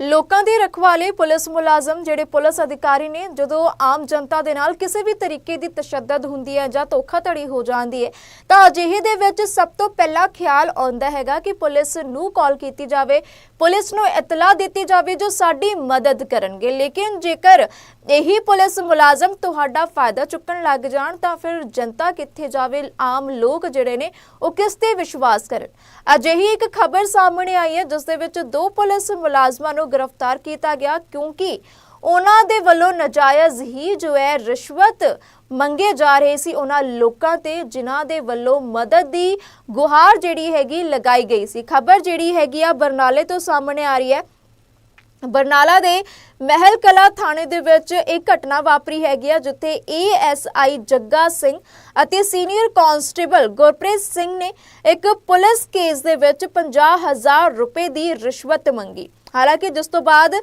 ਲੋਕਾਂ ਦੀ ਰਖਵਾਲੇ ਪੁਲਿਸ ਮੁਲਾਜ਼ਮ ਜਿਹੜੇ ਪੁਲਿਸ ਅਧਿਕਾਰੀ ਨੇ, ਜਦੋਂ ਆਮ ਜਨਤਾ ਦੇ ਨਾਲ ਕਿਸੇ ਵੀ ਤਰੀਕੇ ਦੀ ਤਸ਼ੱਦਦ ਹੁੰਦੀ ਹੈ ਜਾਂ ਧੋਖਾਧੜੀ ਹੋ ਜਾਂਦੀ ਹੈ, ਤਾਂ ਅਜਿਹੇ ਦੇ ਵਿੱਚ ਸਭ ਤੋਂ ਪਹਿਲਾ ਖਿਆਲ ਆਉਂਦਾ ਹੈਗਾ ਕਿ ਪੁਲਿਸ ਨੂੰ ਕਾਲ ਕੀਤੀ ਜਾਵੇ, ਪੁਲਿਸ ਨੂੰ ਇਤਲਾਹ ਦਿੱਤੀ ਜਾਵੇ ਜੋ ਸਾਡੀ ਮਦਦ ਕਰਨਗੇ। ਲੇਕਿਨ ਜੇਕਰ ਇਹੀ ਪੁਲਿਸ ਮੁਲਾਜ਼ਮ ਤੁਹਾਡਾ ਫਾਇਦਾ ਚੁੱਕਣ ਲੱਗ ਜਾਣ, ਤਾਂ ਫਿਰ ਜਨਤਾ ਕਿੱਥੇ ਜਾਵੇ, ਆਮ ਲੋਕ ਜਿਹੜੇ ਨੇ, ਉਹ ਕਿਸ ਤੇ ਵਿਸ਼ਵਾਸ ਕਰਨ? ਅਜਿਹੀ ਇੱਕ ਖਬਰ ਸਾਹਮਣੇ ਆਈ ਹੈ, ਜਿਸ ਦੇ ਵਿੱਚ ਦੋ ਪੁਲਿਸ ਮੁਲਾਜ਼ਮਾਂ ਨੂੰ ਗ੍ਰਿਫਤਾਰ ਕੀਤਾ ਗਿਆ ਕਿਉਂਕਿ ਉਹਨਾਂ ਦੇ ਵੱਲੋਂ ਨਜਾਇਜ਼ ਹੀ ਜੋ ਹੈ ਰਿਸ਼ਵਤ ਮੰਗੇ ਜਾ ਰਹੇ ਸੀ ਉਹਨਾਂ ਲੋਕਾਂ ਤੇ, ਜਿਨ੍ਹਾਂ ਦੇ ਵੱਲੋਂ ਮਦਦ ਦੀ ਗੁਹਾਰ ਜਿਹੜੀ ਹੈਗੀ ਲਗਾਈ ਗਈ ਸੀ। ਖਬਰ ਜਿਹੜੀ ਹੈਗੀ ਆ ਬਰਨਾਲੇ ਤੋਂ ਸਾਹਮਣੇ ਆ ਰਹੀ ਹੈ। ਬਰਨਾਲਾ ਦੇ ਮਹਿਲ ਕਲਾ ਥਾਣੇ ਦੇ ਵਿੱਚ ਇੱਕ ਘਟਨਾ ਵਾਪਰੀ ਹੈਗੀ ਆ, ਜਿੱਥੇ ਏਐਸਆਈ ਜੱਗਾ ਸਿੰਘ ਅਤੇ ਸੀਨੀਅਰ ਕਾਂਸਟੇਬਲ ਗੁਰਪ੍ਰੀਤ ਸਿੰਘ ਨੇ ਇੱਕ ਪੁਲਿਸ ਕੇਸ ਦੇ ਵਿੱਚ 50000 ਰੁਪਏ ਦੀ ਰਿਸ਼ਵਤ ਮੰਗੀ। ਹਾਲਾਂਕਿ ਜਿਸ ਤੋਂ ਬਾਅਦ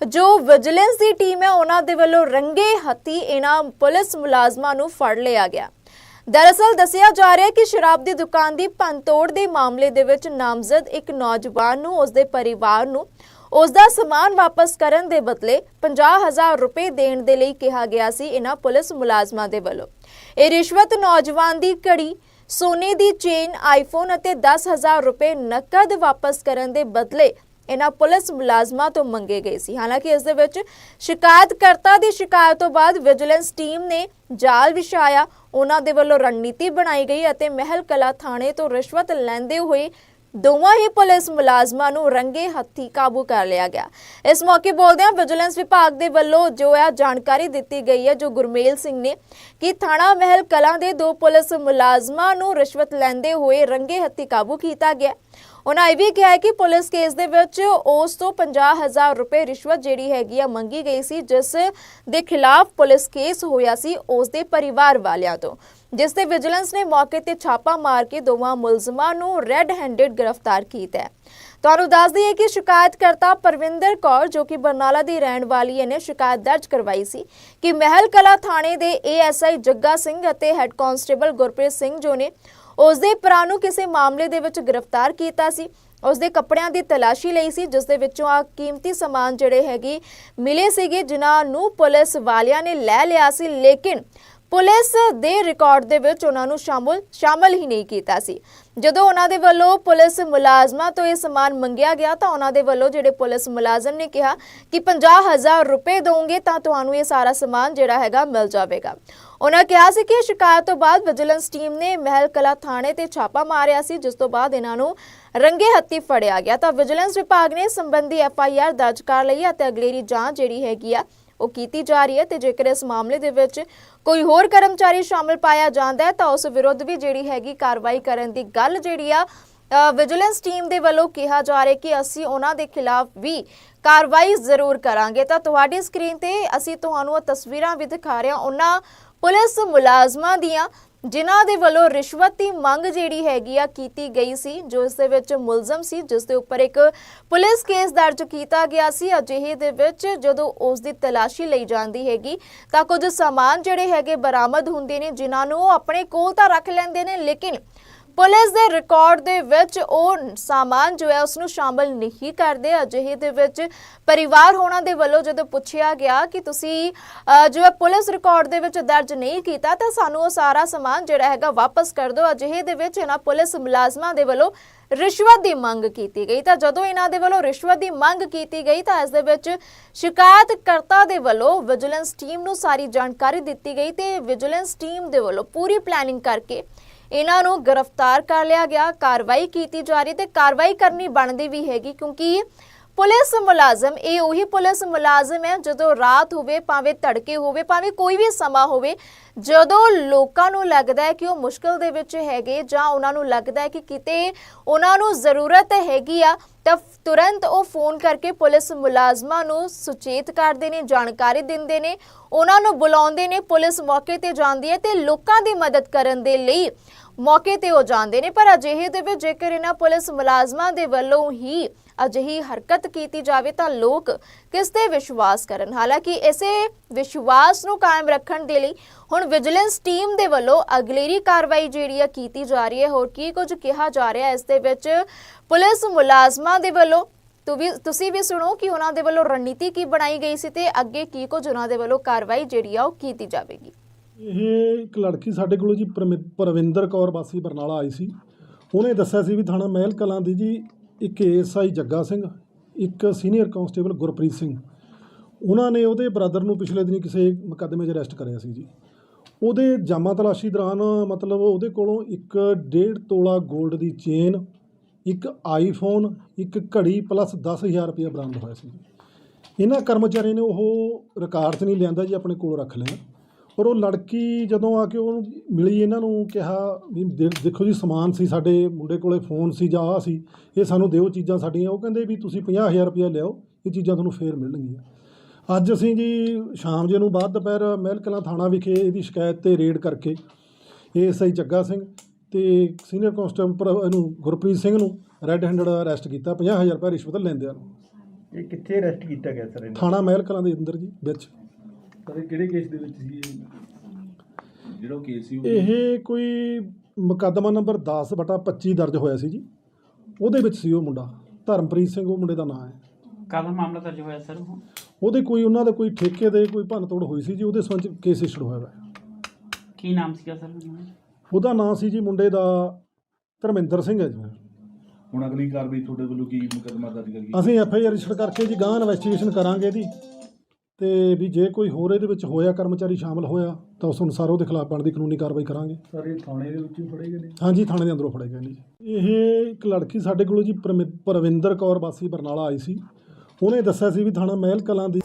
ਜੋ ਵਿਜੀਲੈਂਸ ਦੀ ਟੀਮ ਹੈ, ਉਹਨਾਂ ਦੇ ਵੱਲੋਂ ਰੰਗੇ ਹੱਥੀ ਇਹਨਾਂ ਪੁਲਿਸ ਮੁਲਾਜ਼ਮਾਂ ਨੂੰ ਫੜ ਲਿਆ ਗਿਆ। ਦਰਅਸਲ ਦੱਸਿਆ ਜਾ ਰਿਹਾ ਹੈ ਕਿ ਸ਼ਰਾਬ ਦੀ ਦੁਕਾਨ ਦੀ ਭੰਨਤੋੜ ਦੇ ਮਾਮਲੇ ਦੇ ਵਿੱਚ ਨਾਮਜ਼ਦ ਇੱਕ ਨੌਜਵਾਨ ਨੂੰ, ਉਸਦੇ ਪਰਿਵਾਰ ਨੂੰ ਉਸ ਦਾ ਸਮਾਨ ਵਾਪਸ ਕਰਨ ਦੇ ਬਦਲੇ 50000 ਰੁਪਏ ਦੇਣ ਦੇ ਲਈ ਕਿਹਾ ਗਿਆ ਸੀ ਇਹਨਾਂ ਪੁਲਿਸ ਮੁਲਾਜ਼ਮਾਂ ਦੇ ਵੱਲੋਂ। ਇਹ ਰਿਸ਼ਵਤ ਨੌਜਵਾਨ ਦੀ ਘੜੀ, ਸੋਨੇ ਦੀ ਚੇਨ ਆਈਫੋਨ ਅਤੇ 10000 ਰੁਪਏ ਨਕਦ ਵਾਪਸ ਕਰਨ ਦੇ ਬਦਲੇ ਇਹਨਾਂ ਪੁਲਿਸ ਮੁਲਾਜ਼ਮਾਂ ਤੋਂ ਮੰਗੇ ਗਏ ਸੀ। ਹਾਲਾਂਕਿ ਇਸ ਦੇ ਵਿੱਚ ਸ਼ਿਕਾਇਤਕਰਤਾ ਦੀ ਸ਼ਿਕਾਇਤ ਤੋਂ ਬਾਅਦ ਵਿਜੀਲੈਂਸ ਟੀਮ ਨੇ ਜਾਲ ਵਿਛਾਇਆ। ਉਹਨਾਂ ਦੇ ਵੱਲੋਂ ਰਣਨੀਤੀ ਬਣਾਈ ਗਈ ਅਤੇ ਮਹਿਲ ਕਲਾ ਥਾਣੇ ਤੋਂ ਰਿਸ਼ਵਤ ਲੈਂਦੇ ਹੋਏ ਦੋਵਾਂ ਹੀ ਪੁਲਿਸ ਮੁਲਾਜ਼ਮਾਂ ਨੂੰ ਰੰਗੇ ਹੱਥੀ ਕਾਬੂ ਕਰ ਲਿਆ ਗਿਆ। ਇਸ ਮੌਕੇ ਬੋਲਦਿਆਂ ਵਿਜੀਲੈਂਸ ਵਿਭਾਗ ਦੇ ਵੱਲੋਂ ਜੋ ਹੈ ਜਾਣਕਾਰੀ ਦਿੱਤੀ ਗਈ ਹੈ, ਜੋ ਗੁਰਮੇਲ ਸਿੰਘ ਨੇ, ਕਿ ਥਾਣਾ ਮਹਿਲ ਕਲਾਂ ਦੇ ਦੋ ਪੁਲਿਸ ਮੁਲਾਜ਼ਮਾਂ ਨੂੰ ਰਿਸ਼ਵਤ ਲੈਂਦੇ ਹੋਏ ਰੰਗੇ ਹੱਥੀ ਕਾਬੂ ਕੀਤਾ ਗਿਆ। ਉਹਨਾਂ ਇਹ ਵੀ ਕਿਹਾ ਹੈ ਕਿ ਪੁਲਿਸ ਕੇਸ ਦੇ ਵਿੱਚ ਉਸ ਤੋਂ 50000 ਰੁਪਏ ਰਿਸ਼ਵਤ ਜਿਹੜੀ ਹੈਗੀ ਆ ਮੰਗੀ ਗਈ ਸੀ, ਜਿਸ ਦੇ ਖਿਲਾਫ ਪੁਲਿਸ ਕੇਸ ਹੋਇਆ ਸੀ ਉਸ ਦੇ ਪਰਿਵਾਰ ਵਾਲਿਆਂ ਤੋਂ। ਜਿਸ ਤੇ ਵਿਜੀਲੈਂਸ ਨੇ ਮੌਕੇ ਤੇ ਛਾਪਾ ਮਾਰ ਕੇ ਦੋਵਾਂ ਮੁਲਜ਼ਮਾਂ ਨੂੰ ਰੈੱਡ ਹੈਂਡਡ ਗ੍ਰਿਫਤਾਰ ਕੀਤਾ ਹੈ। ਤੁਹਾਨੂੰ ਦੱਸ ਦਈਏ ਕਿ ਸ਼ਿਕਾਇਤਕਰਤਾ ਪਰਵਿੰਦਰ ਕੌਰ, ਜੋ ਕਿ ਬਰਨਾਲਾ ਦੀ ਰਹਿਣ ਵਾਲੀ ਹੈ, ਨੇ ਸ਼ਿਕਾਇਤ ਦਰਜ ਕਰਵਾਈ ਸੀ ਕਿ ਮਹਿਲ ਕਲਾ ਥਾਣੇ ਦੇ ਏਐਸਆਈ ਜੱਗਾ ਸਿੰਘ ਅਤੇ ਹੈੱਡ ਕਾਂਸਟੇਬਲ ਗੁਰਪ੍ਰੀਤ ਸਿੰਘ ਜੋ ਨੇ ਉਸ ਦੇ ਭਰਾ ਨੂੰ ਕਿਸੇ ਮਾਮਲੇ ਦੇ ਵਿੱਚ ਗ੍ਰਿਫਤਾਰ ਕੀਤਾ ਸੀ। ਉਸ ਦੇ ਕੱਪੜਿਆਂ ਦੀ ਤਲਾਸ਼ੀ ਲਈ ਸੀ, ਜਿਸ ਦੇ ਵਿੱਚੋਂ ਆ ਕੀਮਤੀ ਸਮਾਨ ਜਿਹੜੇ ਹੈਗੇ ਮਿਲੇ ਸੀਗੇ, ਜਿਨ੍ਹਾਂ ਨੂੰ ਪੁਲਿਸ ਵਾਲਿਆਂ ਨੇ ਲੈ ਲਿਆ ਸੀ, ਲੇਕਿਨ ਪੁਲਿਸ ਦੇ ਰਿਕਾਰਡ ਦੇ ਵਿੱਚ ਉਹਨਾਂ ਨੂੰ ਸ਼ਾਮਲ ਸ਼ਾਮਲ ਹੀ ਨਹੀਂ ਕੀਤਾ ਸੀ। ਜਦੋਂ ਉਹਨਾਂ ਦੇ ਵੱਲੋਂ ਪੁਲਿਸ ਮੁਲਾਜ਼ਮਾਂ ਤੋਂ ਇਹ ਸਮਾਨ ਮੰਗਿਆ ਗਿਆ ਤਾਂ ਉਹਨਾਂ ਦੇ ਵੱਲੋਂ ਜਿਹੜੇ ਪੁਲਿਸ ਮੁਲਾਜ਼ਮ ਨੇ ਕਿਹਾ ਕਿ 50000 ਰੁਪਏ ਦੋਗੇ ਤਾਂ ਤੁਹਾਨੂੰ ਇਹ ਸਾਰਾ ਸਮਾਨ ਜਿਹੜਾ ਹੈਗਾ ਮਿਲ ਜਾਵੇਗਾ। ਉਹਨਾਂ ਕਿਹਾ ਸੀ ਕਿ ਸ਼ਿਕਾਇਤ ਤੋਂ ਬਾਅਦ ਵਿਜੀਲੈਂਸ ਟੀਮ ਨੇ ਮਹਿਲ ਕਲਾ ਥਾਣੇ ਤੇ ਛਾਪਾ ਮਾਰਿਆ ਸੀ, ਜਿਸ ਤੋਂ ਬਾਅਦ ਇਹਨਾਂ ਨੂੰ ਰੰਗੇ ਹੱਥੀ ਫੜਿਆ ਗਿਆ। ਤਾਂ ਵਿਜੀਲੈਂਸ ਵਿਭਾਗ ਨੇ ਸੰਬੰਧੀ ਐਫ ਆਈ ਆਰ ਦਰਜ ਕਰ ਲਈ ਅਤੇ ਅਗਲੇਰੀ ਜਾਂਚ ਜਿਹੜੀ ਹੈਗੀ ਆ ਉਹ ਕੀਤੀ ਜਾ ਰਹੀ ਹੈ ਤੇ ਜੇਕਰ ਇਸ ਮਾਮਲੇ ਦੇ ਵਿੱਚ ਕੋਈ ਹੋਰ ਕਰਮਚਾਰੀ ਸ਼ਾਮਲ ਪਾਇਆ ਜਾਂਦਾ ਹੈ, ਤਾਂ ਉਸ ਵਿਰੁੱਧ ਵੀ ਜਿਹੜੀ ਹੈਗੀ ਕਾਰਵਾਈ ਕਰਨ ਦੀ ਗੱਲ ਜਿਹੜੀ ਆ ਵਿਜੀਲੈਂਸ ਟੀਮ ਦੇ ਵੱਲੋਂ ਕਿਹਾ ਜਾ ਰਿਹਾ ਕਿ ਅਸੀਂ ਉਹਨਾਂ ਦੇ ਖਿਲਾਫ ਵੀ ਕਾਰਵਾਈ ਜ਼ਰੂਰ ਕਰਾਂਗੇ। ਤਾਂ ਤੁਹਾਡੀ ਸਕਰੀਨ ਤੇ ਅਸੀਂ ਤੁਹਾਨੂੰ ਉਹ ਤਸਵੀਰਾਂ ਵੀ ਦਿਖਾ ਰਹੇ ਹਾਂ। ਉਹਨਾਂ ਪੁਲਿਸ ਮੁਲਾਜ਼ਮਾਂ ਦੀਆਂ ਜਿਨ੍ਹਾਂ ਦੇ ਵੱਲੋਂ ਰਿਸ਼ਵਤ ਦੀ ਮੰਗ ਜਿਹੜੀ ਹੈਗੀ ਆ ਕੀਤੀ ਗਈ ਸੀ, ਜੋ ਇਸ ਦੇ ਵਿੱਚ ਮੁਲਜ਼ਮ ਸੀ, ਜਿਸ ਦੇ ਉੱਪਰ ਇੱਕ ਪੁਲਿਸ ਕੇਸ ਦਰਜ ਕੀਤਾ ਗਿਆ ਸੀ। ਅਜਿਹੇ ਦੇ ਵਿੱਚ ਜਦੋਂ ਉਸ ਦੀ ਤਲਾਸ਼ੀ ਲਈ ਜਾਂਦੀ ਹੈਗੀ, ਤਾਂ ਕੁਝ ਸਾਮਾਨ ਜਿਹੜੇ ਹੈਗੇ ਬਰਾਮਦ ਹੁੰਦੇ ਨੇ, ਜਿਨ੍ਹਾਂ ਨੂੰ ਉਹ ਆਪਣੇ ਕੋਲ ਤਾਂ ਰੱਖ ਲੈਂਦੇ ਨੇ, ਲੇਕਿਨ ਪੁਲਿਸ ਦੇ ਰਿਕਾਰਡ ਦੇ ਵਿੱਚ ਉਹ ਸਾਮਾਨ ਜੋ ਹੈ ਉਸ ਨੂੰ ਸ਼ਾਮਲ ਨਹੀਂ ਕਰਦੇ। ਅਜਿਹੇ ਦੇ ਵਿੱਚ ਪਰਿਵਾਰ ਹੋਣਾ ਦੇ ਵੱਲੋਂ ਜਦੋਂ ਪੁੱਛਿਆ ਗਿਆ ਕਿ ਤੁਸੀਂ ਜੋ ਹੈ ਪੁਲਿਸ ਰਿਕਾਰਡ ਦੇ ਵਿੱਚ ਦਰਜ ਨਹੀਂ ਕੀਤਾ, ਤਾਂ ਸਾਨੂੰ ਉਹ ਸਾਰਾ ਸਮਾਨ ਜਿਹੜਾ ਹੈਗਾ ਵਾਪਸ ਕਰ ਦਿਓ। ਅਜਿਹੇ ਦੇ ਵਿੱਚ ਇਹਨਾਂ ਪੁਲਿਸ ਮੁਲਾਜ਼ਮਾਂ ਦੇ ਵੱਲੋਂ ਰਿਸ਼ਵਤ ਦੀ ਮੰਗ ਕੀਤੀ ਗਈ। ਤਾਂ ਜਦੋਂ ਇਹਨਾਂ ਦੇ ਵੱਲੋਂ ਰਿਸ਼ਵਤ ਦੀ ਮੰਗ ਕੀਤੀ ਗਈ, ਤਾਂ ਇਸ ਦੇ ਵਿੱਚ ਸ਼ਿਕਾਇਤਕਰਤਾ ਦੇ ਵੱਲੋਂ ਵਿਜੀਲੈਂਸ ਟੀਮ ਨੂੰ ਸਾਰੀ ਜਾਣਕਾਰੀ ਦਿੱਤੀ ਗਈ ਤੇ ਵਿਜੀਲੈਂਸ ਟੀਮ ਦੇ ਵੱਲੋਂ ਪੂਰੀ ਪਲੈਨਿੰਗ ਕਰਕੇ ਇਹਨਾਂ ਨੂੰ ਗ੍ਰਿਫਤਾਰ ਕਰ ਲਿਆ ਗਿਆ, ਕਾਰਵਾਈ ਕੀਤੀ ਜਾ ਰਹੀ ਤੇ ਕਾਰਵਾਈ ਕਰਨੀ ਬਣਦੀ ਵੀ ਹੈਗੀ ਕਿਉਂਕਿ ਪੁਲਿਸ ਮੁਲਾਜ਼ਮ, ਇਹ ਉਹੀ ਪੁਲਿਸ ਮੁਲਾਜ਼ਮ ਹੈ, ਜਦੋਂ ਰਾਤ ਹੋਵੇ ਭਾਵੇਂ ਤੜਕੇ ਹੋਵੇ, ਭਾਵੇਂ ਕੋਈ ਵੀ ਸਮਾਂ ਹੋਵੇ, ਜਦੋਂ ਲੋਕਾਂ ਨੂੰ ਲੱਗਦਾ ਹੈ ਕਿ ਉਹ ਮੁਸ਼ਕਲ ਦੇ ਵਿੱਚ ਹੈਗੇ ਜਾਂ ਉਹਨਾਂ ਨੂੰ ਲੱਗਦਾ ਹੈ ਕਿ ਕਿਤੇ ਉਹਨਾਂ ਨੂੰ ਜ਼ਰੂਰਤ ਹੈਗੀ ਆ ਤਾਂ ਤੁਰੰਤ ਉਹ ਫੋਨ ਕਰਕੇ ਪੁਲਿਸ ਮੁਲਾਜ਼ਮਾਂ ਨੂੰ ਸੁਚੇਤ ਕਰਦੇ ਨੇ, ਜਾਣਕਾਰੀ ਦਿੰਦੇ ਨੇ, ਉਹਨਾਂ ਨੂੰ ਬੁਲਾਉਂਦੇ ਨੇ, ਪੁਲਿਸ ਮੌਕੇ ਤੇ ਜਾਂਦੀ ਹੈ ਤੇ ਲੋਕਾਂ ਦੀ ਮਦਦ ਕਰਨ ਦੇ ਲਈ ਮੌਕੇ ਤੇ ਉਹ ਜਾਂਦੇ ਨੇ। ਪਰ ਅਜਿਹੇ ਦੇ ਵਿੱਚ ਜੇਕਰ ਇਹਨਾਂ ਪੁਲਿਸ ਮੁਲਾਜ਼ਮਾਂ ਦੇ ਵੱਲੋਂ ਹੀ ਅਜਿਹੀ ਹਰਕਤ ਕੀਤੀ ਜਾਵੇ ਤਾਂ ਲੋਕ ਕਿਸ ਤੇ ਵਿਸ਼ਵਾਸ ਕਰਨ? ਹਾਲਾਂਕਿ ਇਸੇ ਵਿਸ਼ਵਾਸ ਨੂੰ ਕਾਇਮ ਰੱਖਣ ਦੇ ਲਈ ਹੁਣ ਵਿਜੀਲੈਂਸ ਟੀਮ ਦੇ ਵੱਲੋਂ ਅਗਲੇਰੀ ਕਾਰਵਾਈ ਜਿਹੜੀ ਆ ਕੀਤੀ ਜਾ ਰਹੀ ਹੈ। ਹੋਰ ਕੀ ਕੁਝ ਕਿਹਾ ਜਾ ਰਿਹਾ ਇਸ ਦੇ ਵਿੱਚ? ਪੁਲਿਸ ਮੁਲਾਜ਼ਮਾਂ ਦੇ ਵੱਲੋਂ ਵੀ, ਤੁਸੀਂ ਵੀ ਸੁਣੋ ਕਿ ਉਹਨਾਂ ਦੇ ਵੱਲੋਂ ਰਣਨੀਤੀ ਕੀ ਬਣਾਈ ਗਈ ਸੀ ਤੇ ਅੱਗੇ ਕੀ ਕੁਝ ਉਹਨਾਂ ਦੇ ਵੱਲੋਂ ਕਾਰਵਾਈ ਜਿਹੜੀ ਆ ਉਹ ਕੀਤੀ ਜਾਵੇਗੀ। ਇਹ ਇੱਕ ਲੜਕੀ ਸਾਡੇ ਕੋਲ ਜੀ ਪਰਮਿ- ਪਰਵਿੰਦਰ ਕੌਰ ਵਾਸੀ ਬਰਨਾਲਾ ਆਈ ਸੀ। ਉਹਨੇ ਦੱਸਿਆ ਸੀ ਵੀ ਥਾਣਾ ਮਹਿਲ ਕਲਾਂ ਦੀ ਜੀ ਇੱਕ ਏਐਸਆਈ ਜੱਗਾ ਸਿੰਘ ਇੱਕ ਸੀਨੀਅਰ ਕਾਂਸਟੇਬਲ ਗੁਰਪ੍ਰੀਤ ਸਿੰਘ। ਉਹਨਾਂ ਨੇ ਉਹਦੇ ਬ੍ਰਦਰ ਨੂੰ ਪਿਛਲੇ ਦਿਨੀ ਕਿਸੇ ਮੁਕੱਦਮੇ 'ਚ ਅਰੈਸਟ ਕਰਿਆ ਸੀ ਜੀ। ਉਹਦੇ ਜਾਮਾ ਤਲਾਸ਼ੀ ਦੌਰਾਨ ਮਤਲਬ ਉਹਦੇ ਕੋਲੋਂ ਇੱਕ ਡੇਢ ਤੋਲਾ 골ਡ ਦੀ ਚੇਨ, ਇੱਕ ਆਈਫੋਨ, ਇੱਕ ਘੜੀ ਪਲੱਸ 10000 ਰੁਪਏ ਬਰਾਮਦ ਹੋਇਆ ਸੀ ਇਹਨਾਂ ਕਰਮਚਾਰੀਆਂ ਨੇ ਉਹ ਰਿਕਾਰਡ 'ਚ ਨਹੀਂ ਲਿਆਂਦਾ ਜੀ, ਆਪਣੇ ਕੋਲ ਰੱਖ ਲਿਆ। ਔਰ ਉਹ ਲੜਕੀ ਜਦੋਂ ਆ ਕੇ ਉਹਨੂੰ ਮਿਲੀ ਇਹਨਾਂ ਨੂੰ ਕਿਹਾ ਵੀ ਦੇ- ਦੇਖੋ ਜੀ ਸਮਾਨ ਸੀ ਸਾਡੇ ਮੁੰਡੇ ਕੋਲੇ ਫੋਨ ਸੀ ਜਾਂ ਆਹ ਸੀ ਇਹ ਸਾਨੂੰ ਦਿਓ ਚੀਜ਼ਾਂ ਸਾਡੀਆਂ। ਉਹ ਕਹਿੰਦੇ ਵੀ ਤੁਸੀਂ 50000 ਰੁਪਇਆ ਲਿਆਓ ਇਹ ਚੀਜ਼ਾਂ ਤੁਹਾਨੂੰ ਫੇਰ ਮਿਲਣਗੀਆਂ। ਅੱਜ ਅਸੀਂ ਜੀ ਸ਼ਾਮ ਜੇ ਨੂੰ ਬਾਅਦ ਦੁਪਹਿਰ ਮਹਿਲ ਕਲਾਂ ਥਾਣਾ ਵਿਖੇ ਇਹਦੀ ਸ਼ਿਕਾਇਤ ਤੇ ਰੇਡ ਕਰਕੇ ਏਐਸਆਈ ਜੱਗਾ ਸਿੰਘ ਤੇ ਸੀਨੀਅਰ ਕਾਂਸਟੇਬਲ ਪਰ- ਇਹਨੂੰ ਗੁਰਪ੍ਰੀਤ ਸਿੰਘ ਨੂੰ ਰੈੱਡ ਹੈਂਡਡ ਅਰੈਸਟ ਕੀਤਾ 50000 ਰੁਪਏ ਰਿਸ਼ਵਤ ਲੈਂਦਿਆਂ ਨੂੰ। ਇਹ ਕਿੱਥੇ ਅਰੈਸਟ ਕੀਤਾ ਗਿਆ ਸਰ ਇਹਨਾਂ? ਥਾਣਾ ਮਹਿਲ ਕਲਾਂ ਦੇ ਅੰਦਰ ਜੀ ਵਿੱਚ। ਸਰ ਇਹ ਕਿਹੜੇ ਕੇਸ ਦੇ ਵਿੱਚ ਸੀ ਇਹ? ਜਿਹੜਾ ਕੇਸ ਸੀ ਉਹ ਇਹ ਕੋਈ ਮੁਕੱਦਮਾ ਨੰਬਰ 10 ਬਟਾ 25 ਦਰਜ ਹੋਇਆ ਸੀ ਜੀ। ਉਹਦੇ ਵਿੱਚ ਸੀ ਉਹ ਮੁੰਡਾ। ਧਰਮਪ੍ਰੀਤ ਸਿੰਘ ਉਹ ਮੁੰਡੇ ਦਾ ਨਾਮ ਹੈ। ਕਾਹਦਾ ਮਾਮਲਾ ਦਰਜ ਹੋਇਆ ਸਰ ਉਹ? ਉਹਦੇ ਕੋਈ ਉਹਨਾਂ ਦੇ ਕੋਈ ਠੇਕੇ ਦੇ ਕੋਈ ਭੰਨ ਤੋੜ ਹੋਈ ਸੀ ਜੀ ਉਹਦੇ ਸੰਬੰਧ 'ਚ ਕੇਸ ਇਸ਼ੂ ਹੋਇਆ ਹੈ ਕੀ ਨਾਮ ਸੀਗਾ ਸਰ? ਉਹਦਾ? ਨਾਮ ਸੀ ਜੀ ਮੁੰਡੇ ਦਾ ਧਰਮਿੰਦਰ ਸਿੰਘ ਹੈ ਜੀ। ਹੁਣ ਅਗਲੀ ਕਾਰਵਾਈ ਤੁਹਾਡੇ ਵੱਲੋਂ ਕੀ ਮੁਕੱਦਮਾ ਦਰਜ ਕਰੀ ਅਸੀਂ ਐਫ ਆਈ ਆਰ ਰਜਿਸਟਰ ਕਰਕੇ ਜੀ ਗਾਂ ਇਨਵੈਸਟੀਗੇਸ਼ਨ ਕਰਾਂਗੇ ਇਹਦੀ ਤੇ ਵੀ ਜੇ ਕੋਈ ਹੋਰ ਇਹਦੇ ਵਿੱਚ ਹੋਇਆ ਕਰਮਚਾਰੀ ਸ਼ਾਮਲ ਹੋਇਆ ਤਾਂ ਉਸ ਅਨੁਸਾਰ ਉਹਦੇ ਖਿਲਾਫ ਬਣਦੀ ਕਾਨੂੰਨੀ ਕਾਰਵਾਈ ਕਰਾਂਗੇ। ਸਰ ਇਹ ਥਾਣੇ ਦੇ ਵਿੱਚ ਹੀ ਫੜੇ ਗਏ ਨੇ? ਹਾਂਜੀ ਥਾਣੇ ਦੇ ਅੰਦਰੋਂ ਫੜੇ ਗਏ ਨੇ ਜੀ। ਇਹ ਇੱਕ ਲੜਕੀ ਸਾਡੇ ਕੋਲ ਜੀ ਪਰਮਿ- ਪਰਵਿੰਦਰ ਕੌਰ ਵਾਸੀ ਬਰਨਾਲਾ ਆਈ ਸੀ। ਉਹਨੇ ਦੱਸਿਆ ਸੀ ਵੀ ਥਾਣਾ ਮਹਿਲ ਕਲਾਂ ਦੀ